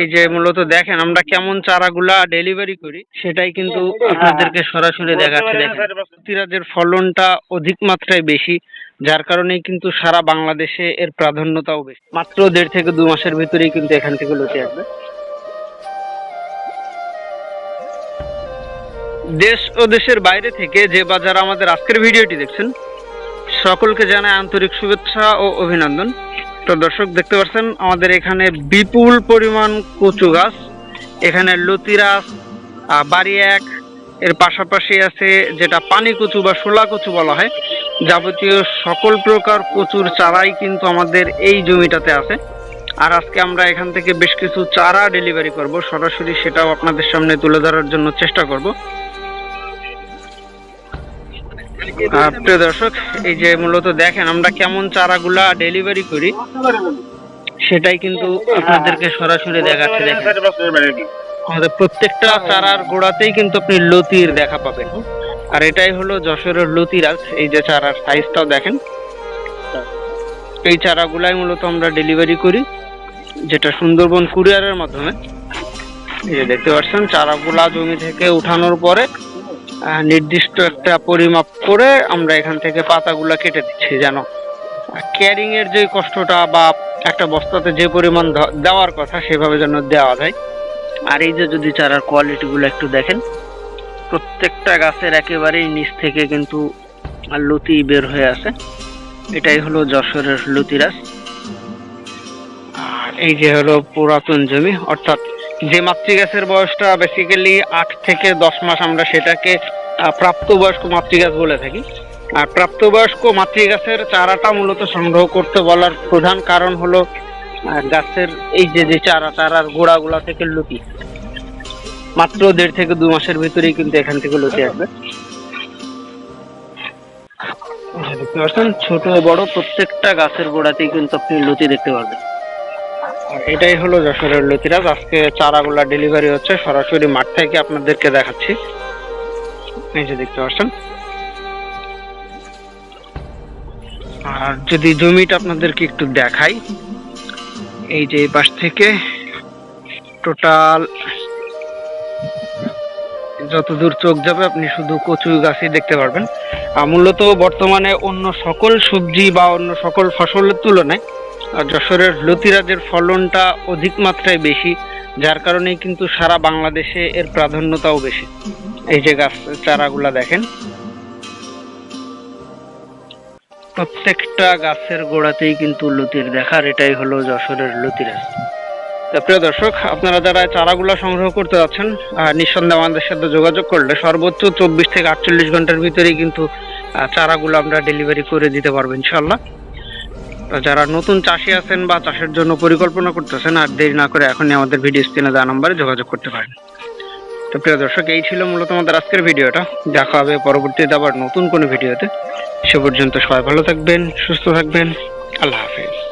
এই যে মূলত দেখেন আমরা কেমন চারাগুলা ডেলিভারি করি সেটাই কিন্তু আপনাদেরকে সরাসরি দেখাচ্ছি। দেখেন লতিরাজের ফলনটা অধিক মাত্রায় বেশি যার কারণেই কিন্তু সারা বাংলাদেশে এর প্রাধান্যতাও বেশি। মাত্র দেড় থেকে দু মাসের ভিতরেই কিন্তু এখান থেকে লতি আসবে। দেশ ও দেশের বাইরে থেকে যে বা যারা আমাদের আজকের ভিডিওটি দেখছেন সকলকে জানাই আন্তরিক শুভেচ্ছা ও অভিনন্দন। তো দর্শক, দেখতে পাচ্ছেন, আমাদের এখানে বিপুল পরিমাণ কচু গাছ। এখানে লতিরাস বাড়ি এক এর পাশাপাশি আছে যেটা পানি কচু বা শোলা কচু বলা হয়। যাবতীয় সকল প্রকার কচুর চারাই কিন্তু আমাদের এই জমিটাতে আছে। আর আজকে আমরা এখান থেকে বেশ কিছু চারা ডেলিভারি করব। সরাসরি সেটাও আপনাদের সামনে তুলে ধরার জন্য চেষ্টা করব। প্রিয় দর্শক, এই যে মূলত দেখেন আমরা কেমন চারাগুলা ডেলিভারি করি, সেটাই কিন্তু আপনাদেরকে সরাসরি দেখাচ্ছি আমাদের প্রত্যেকটা চারার গোড়াতেই কিন্তু আপনি লতির দেখা পাবেন। আর এটাই হলো যশোরের লতিরাজ এই যে চারার সাইজটাও দেখেন। এই চারাগুলাই মূলত আমরা ডেলিভারি করি, যেটা সুন্দরবন কুরিয়ারের মাধ্যমে। এই যে দেখতে পাচ্ছেন, চারাগুলা জমি থেকে উঠানোর পরে নির্দিষ্ট একটা পরিমাপ করে আমরা এখান থেকে পাতাগুলা কেটে দিচ্ছি যেন ক্যারিং এর যে কষ্টটা বা একটা বস্তাতে যে পরিমাণ দেওয়ার কথা সেভাবে যেন দেওয়া যায়। আর এই যে যদি চারার কোয়ালিটি গুলো একটু দেখেন, প্রত্যেকটা গাছের একেবারেই নিচ থেকে কিন্তু লতি বের হয়ে আছে এটাই হলো যশোরের লতিরাজ আর এই যে হলো পুরাতন জমি, অর্থাৎ যে মাতৃ গাছের বয়সটা বেসিক্যালি আট থেকে দশ মাস আমরা সেটাকে প্রাপ্তবয়স্ক মাতৃ গাছ বলে থাকি। আর প্রাপ্তবয়স্ক মাতৃ গাছের চারাটা মূলত সংগ্রহ করতে বলার প্রধান কারণ হলো গাছের এই যে যে চারা, চারার গোড়াগুলা থেকে লতি মাত্র দেড় থেকে দু মাসের ভিতরেই কিন্তু এখান থেকে লতি আসবে। দেখতে পাচ্ছেন, ছোট বড় প্রত্যেকটা গাছের গোড়াতেই কিন্তু আপনি লতি দেখতে পারবেন। আর এটাই হলো যশোরের লতিরাজ। আজকে চারাগুলা ডেলিভারি হচ্ছে। সরাসরি মাঠ থেকে আপনাদেরকে দেখাচ্ছি। যে দেখতে পাচ্ছেন। আর যদি জমিটা আপনাদেরকে একটু দেখাই, এই যে এই পাশ থেকে টোটাল যত দূর চোখ যাবে, আপনি শুধু কচু গাছই দেখতে পারবেন। মূলত বর্তমানে অন্য সকল সবজি বা অন্য সকল ফসলের তুলনায় যশোরের লতিরাজের ফলনটা অধিক মাত্রায় বেশি, যার কারণে কিন্তু সারা বাংলাদেশে এর প্রাধান্যতাও বেশি। এই যে গাছ, চারাগুলা দেখেন। প্রত্যেকটা গাছের গোড়াতেই কিন্তু লতির দেখার এটাই হলো যশোরের লতিরাজ। প্রিয় দর্শক, আপনারা যারা চারাগুলো সংগ্রহ করতে যাচ্ছেন নিঃসন্দেহে আমাদের সাথে যোগাযোগ করলে সর্বোচ্চ চব্বিশ থেকে আটচল্লিশ ঘণ্টার ভিতরেই কিন্তু চারাগুলো আমরা ডেলিভারি করে দিতে পারব ইনশাল্লাহ যারা নতুন চাষি আছেন বা চাষের জন্য পরিকল্পনা করতেছেন, আর দেরি না করে এখনই আমাদের ভিডিও স্ক্রিনে দেওয়া নাম্বারে যোগাযোগ করতে পারেন। তো প্রিয় দর্শক, এই ছিল মূলত আমাদের আজকের ভিডিওটা। দেখা হবে পরবর্তীতে আবার নতুন কোনো ভিডিওতে। সে পর্যন্ত সবাই ভালো থাকবেন, সুস্থ থাকবেন। আল্লাহ হাফিজ।